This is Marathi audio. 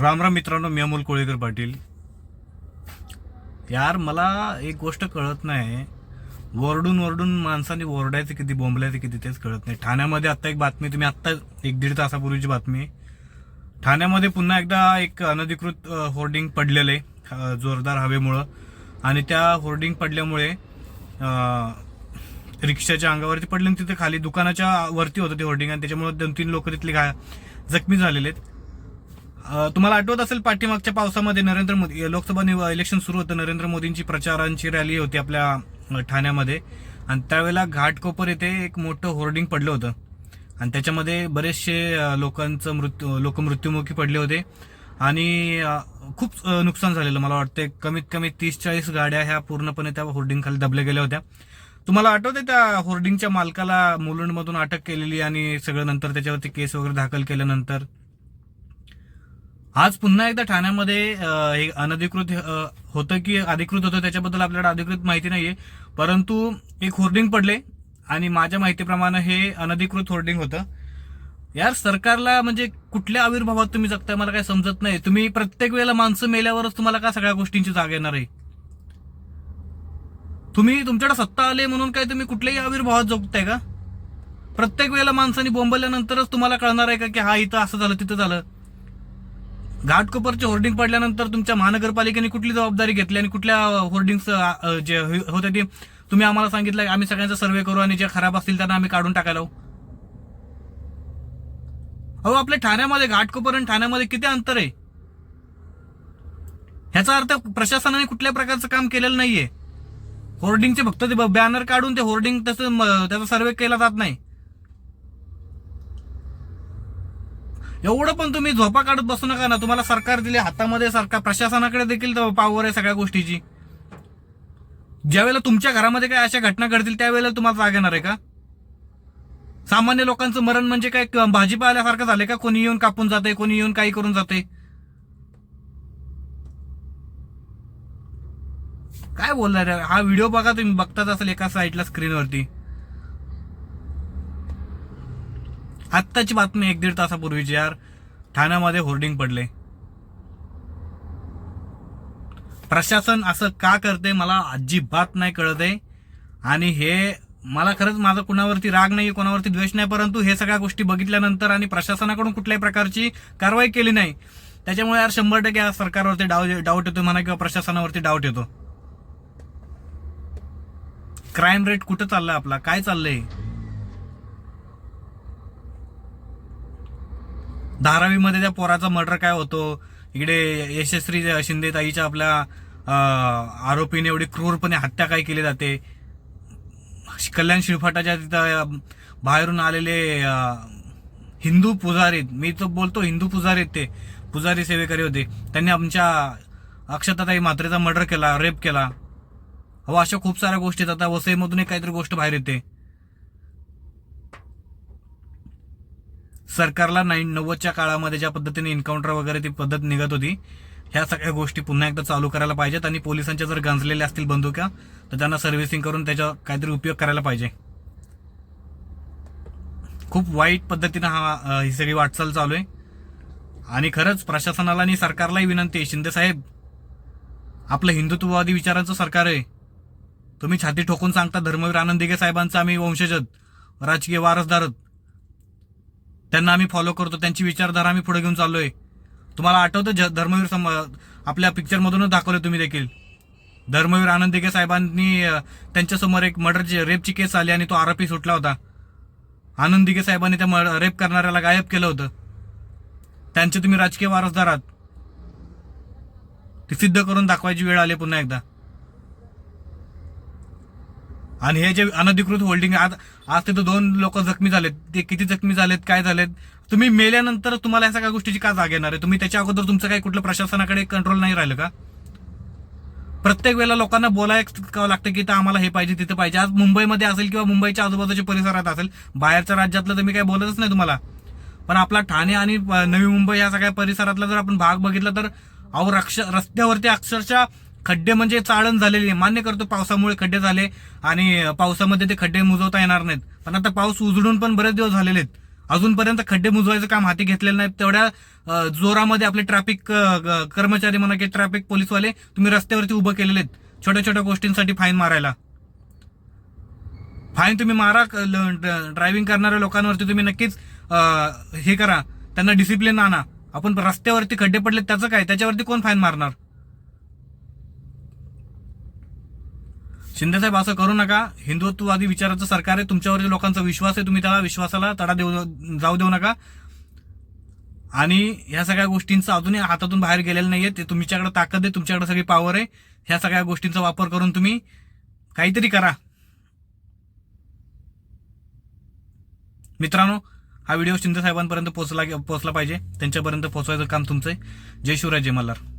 राम राम मित्रांनो मी अमोल कोळेकर पाटील. यार मला एक गोष्ट कळत नाही. वरडून वरडून माणसाने ओरडायचं किती बोंबलायचं किती तेच कळत नाही. ठाण्यामध्ये आत्ता एक बातमी तुम्ही आत्ता एक दीड तासापूर्वीची बातमी. ठाण्यामध्ये पुन्हा एकदा एक अनधिकृत होर्डिंग पडलेलं आहे जोरदार हवेमुळं. आणि त्या होर्डिंग पडल्यामुळे रिक्षाच्या अंगावरती पडले आणि तिथे खाली दुकानाच्या वरती होतं ते होर्डिंग. आणि त्याच्यामुळे दोन तीन लोक तिथले घा जखमी झालेले आहेत. तुम्हाला आठवत असेल पाठीमागच्या पावसामध्ये नरेंद्र मोदी लोकसभा निव- इलेक्शन सुरू होतं नरेंद्र मोदींची प्रचारांची रॅली होती आपल्या ठाण्यामध्ये. आणि त्यावेळेला घाटकोपर येथे एक मोठं होर्डिंग पडलं होतं. आणि त्याच्यामध्ये बरेचसे लोकांचं मृत्यू लोक मृत्युमुखी पडले होते. आणि खूप नुकसान झालेलं मला वाटतं कमीत कमी तीस चाळीस गाड्या ह्या पूर्णपणे त्या होर्डिंग खाली दबल्या गेल्या होत्या. तुम्हाला आठवते त्या होर्डिंगच्या मालकाला मुलुंडमधून अटक केलेली आणि सगळं नंतर त्याच्यावरती केस वगैरे दाखल केल्यानंतर? आज पुन्हा एकदा ठाण्यामध्ये हे अनधिकृत होतं की अधिकृत होतं त्याच्याबद्दल आपल्याला अधिकृत माहिती नाहीये. परंतु एक होर्डिंग पडले आणि माझ्या माहितीप्रमाणे हे अनधिकृत होर्डिंग होतं. यार सरकारला म्हणजे कुठल्या आविर्भावात तुम्ही जगताय मला काय समजत नाही. तुम्ही प्रत्येक वेळेला माणसं मेल्यावरच तुम्हाला का सगळ्या गोष्टींची जाग येणार आहे? तुम्ही तुमच्याकडे सत्ता आले म्हणून काय तुम्ही कुठल्याही आविर्भावात जगताय का? प्रत्येक वेळेला माणसांनी बोंबल्यानंतरच तुम्हाला कळणार आहे का की हा इथं असं झालं तिथं झालं? घाटकोपरचे होर्डिंग पडल्यानंतर तुमच्या महानगरपालिकेने कुठली जबाबदारी घेतली आणि कुठल्या होर्डिंग्स जे होते ते तुम्ही आम्हाला सांगितलं की आम्ही सगळ्यांचा सर्वे करू आणि जे खराब असतील त्यांना आम्ही काढून टाकायला लावू? अहो आपल्या ठाण्यामध्ये घाटकोपर आणि ठाण्यामध्ये किती अंतर आहे? ह्याचा अर्थ प्रशासनाने कुठल्या प्रकारचं काम केलेलं नाहीये. होर्डिंगचे फक्त ते बॅनर काढून ते होर्डिंग तसं त्याचा सर्वे केला जात नाही. एवढं पण तुम्ही झोपा काढत बसू नका ना. तुम्हाला सरकार दिले हातामध्ये सरकार प्रशासनाकडे देखील पावर आहे सगळ्या गोष्टीची. ज्यावेळेला तुमच्या घरामध्ये काय अशा घटना घडतील त्यावेळेला तुम्हाला जाग येणार आहे का? सामान्य लोकांचं मरण म्हणजे काय? भाजीपाल्यासारखं झालंय का? कोणी येऊन कापून जाते कोणी येऊन काही करून जाते काय बोलणार हा व्हिडिओ बघा तुम्ही बघताच असेल एका साईडला स्क्रीनवरती आत्ताची बातमी एक दीड तासापूर्वीची यार ठाण्यामध्ये होर्डिंग पडले. प्रशासन असं का करते मला अजिबात नाही कळत. आहे आणि हे मला खरंच माझा कुणावरती राग नाही कोणावरती द्वेष नाही परंतु हे सगळ्या गोष्टी बघितल्यानंतर आणि प्रशासनाकडून कुठल्याही प्रकारची कारवाई केली नाही. त्याच्यामुळे यार शंभर टक्के या सरकारवरती डाव डाऊट येतो म्हणा किंवा प्रशासनावरती डाऊट येतो क्राईम रेट कुठं चाललाय आपला? काय चाललंय? धारावीमध्ये त्या पोराचा मर्डर काय होतो? इकडे यशस्वी शिंदे ताईच्या आपल्या आरोपीने एवढी क्रूरपणे हत्या काय केली जाते? कल्याण शिरफाटाच्या तिथं बाहेरून आलेले हिंदू पुजारी मी तर बोलतो हिंदू पुजारी ते. पुजारी सेवेकरी होते. त्यांनी आमच्या अक्षताताई मात्रेचा मर्डर केला रेप केला. हो अशा खूप साऱ्या गोष्टी आहेत. आता वसईमधून एक काहीतरी गोष्ट बाहेर येते. सरकारला नाईन नव्वदच्या काळामध्ये ज्या पद्धतीने एन्काउंटर वगैरे ती पद्धत निघत होती ह्या सगळ्या गोष्टी पुन्हा एकदा चालू करायला पाहिजेत आणि पोलिसांच्या जर गांजलेल्या असतील बंदुक्या तर त्यांना सर्व्हिसिंग करून त्याचा काहीतरी उपयोग करायला पाहिजे. खूप वाईट पद्धतीनं हा ही सगळी वाटचाल चालू आहे. आणि खरंच प्रशासनाला आणि सरकारलाही विनंती आहे शिंदे साहेब आपलं हिंदुत्ववादी विचारांचं सरकार आहे. तुम्ही छाती ठोकून सांगता धर्मवीर आनंद दिघे साहेबांचं आम्ही वंशजत राजकीय वारसदारत. त्यांना आम्ही फॉलो करतो त्यांची विचारधारा आम्ही पुढे घेऊन चाललोय. तुम्हाला आठवतं ज- धर्मवीर सम आपल्या पिक्चरमधूनच दाखवलं तुम्ही देखील. धर्मवीर आनंद साहेबांनी त्यांच्यासमोर एक मर्डरची रेपची केस आली आणि तो आरोपी सुटला होता. आनंद साहेबांनी त्या रेप करणाऱ्याला गायब केलं होतं. त्यांचे तुम्ही राजकीय वारसदार आहात. ते सिद्ध करून दाखवायची वेळ आली पुन्हा एकदा. आणि हे जे अनधिकृत होल्डिंग आज आज तिथं दोन लोक जखमी झालेत. ते किती जखमी झालेत काय झालेत? तुम्ही मेल्यानंतर तुम्हाला या सगळ्या गोष्टीची का जाग येणार आहे? तुम्ही त्याच्या अगोदर तुमचं काही कुठलं प्रशासनाकडे कंट्रोल नाही राहिलं का? प्रत्येक वेळेला लोकांना बोलायला लागतं की इथं आम्हाला हे पाहिजे तिथं पाहिजे. आज मुंबईमध्ये असेल किंवा मुंबईच्या आजूबाजूच्या परिसरात असेल बाहेरच्या राज्यातलं तर मी काही बोलतच नाही तुम्हाला. पण आपला ठाणे आणि नवी मुंबई या सगळ्या परिसरातला जर आपण भाग बघितला तर अहो रक्ष रस्त्यावरती अक्षरशः खड्डे म्हणजे चाळण झालेली आहे. मान्य करतो पावसामुळे खड्डे झाले आणि पावसामध्ये ते खड्डे मुजवता येणार नाहीत. पण आता पाऊस उजडून पण बरेच दिवस झालेले आहेत. अजूनपर्यंत खड्डे मुजवायचं काम हाती घेतलेलं नाही. तेवढ्या जोरामध्ये आपले ट्रॅफिक कर्मचारी म्हणा की ट्रॅफिक पोलीसवाले तुम्ही रस्त्यावरती उभं केलेले आहेत. छोट्या छोट्या गोष्टींसाठी फाईन मारायला. फाईन तुम्ही मारा ड्रायव्हिंग करणाऱ्या लोकांवरती तुम्ही नक्कीच हे करा. त्यांना डिसिप्लिन आणा. आपण रस्त्यावरती खड्डे पडले त्याचं काय? त्याच्यावरती कोण फाईन मारणार? शिंदेसाहेब असं करू नका. हिंदुत्ववादी विचाराचं सरकार आहे. तुमच्यावरती लोकांचा विश्वास आहे तुम्ही त्याला विश्वासाला तडा देऊ जाऊ देऊ नका. आणि ह्या सगळ्या गोष्टींचं अजूनही हातातून बाहेर गेलेलं नाहीये. ते तुमच्याकडे ताकद आहे तुमच्याकडे सगळी पॉवर आहे. ह्या सगळ्या गोष्टींचा वापर करून तुम्ही काहीतरी करा. मित्रांनो हा व्हिडिओ शिंदे साहेबांपर्यंत पोहोचला पोहोचला पाहिजे. त्यांच्यापर्यंत पोहोचवायचं काम तुमचं आहे. जय शिवराय जय मल्हार.